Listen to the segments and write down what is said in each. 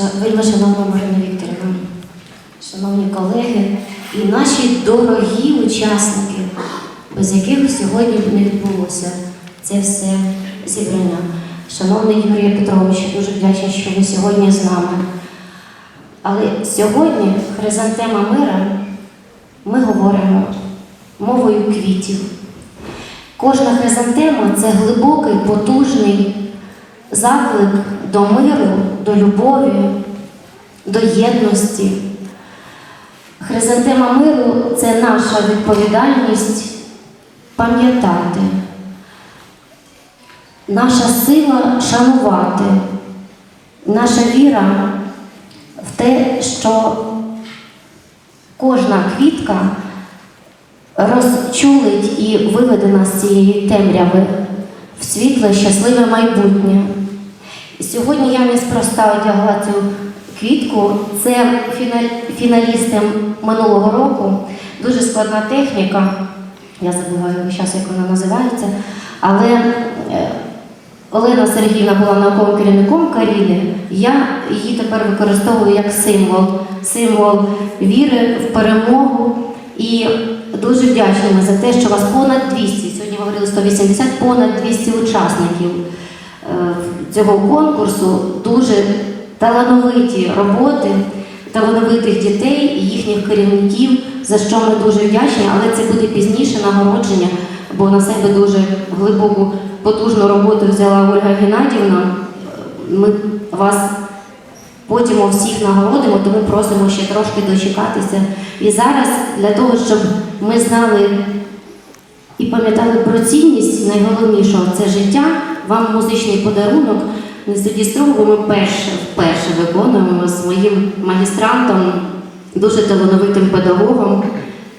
Вельми шановна Марина Вікторівна, шановні колеги і наші дорогі учасники, без яких сьогодні б не відбулося це все зібрання. Шановний Юрій Петрович, дуже вдячна, що ви сьогодні з нами. Але сьогодні хризантема мира ми говоримо мовою квітів. Кожна хризантема це глибокий, потужний заклик до миру, до любові, до єдності. Хризантема миру це наша відповідальність пам'ятати, наша сила шанувати, наша віра в те, що кожна квітка розчулить і виведе нас з цієї темряви в світле, щасливе майбутнє. І Сьогодні я неспроста одягла цю квітку. Це фіналісти минулого року. Дуже складна техніка. Я забуваю зараз, як вона називається. Але е, Олена Сергіївна була науковим керівником Каріни. Я її тепер використовую як символ, символ віри в перемогу. І дуже вдячні за те, що вас понад 200, сьогодні говорили 180, понад 200 учасників е, цього конкурсу. Дуже талановиті роботи, талановитих дітей і їхніх керівників, за що ми дуже вдячні, але це буде пізніше нагородження, бо на себе дуже глибоку, потужну роботу взяла Ольга Геннадівна. Ми вас потім всіх нагородимо, тому просимо ще трошки дочекатися. І зараз для того, щоб ми знали і пам'ятали про цінність найголовнішого це життя, вам музичний подарунок. Не суді строго, ми перше, вперше виконуємо з моїм магістрантом, дуже талановитим педагогом,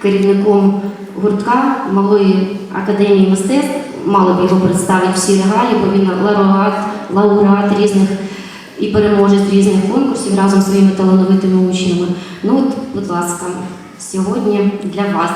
керівником гуртка Малої академії мистецтв. Мало б його представити всі регалії, бо він лауреат, лауреат різних і переможець різних конкурсів разом з своїми талановитими учнями. Ну, от, будь ласка, сьогодні для вас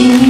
you.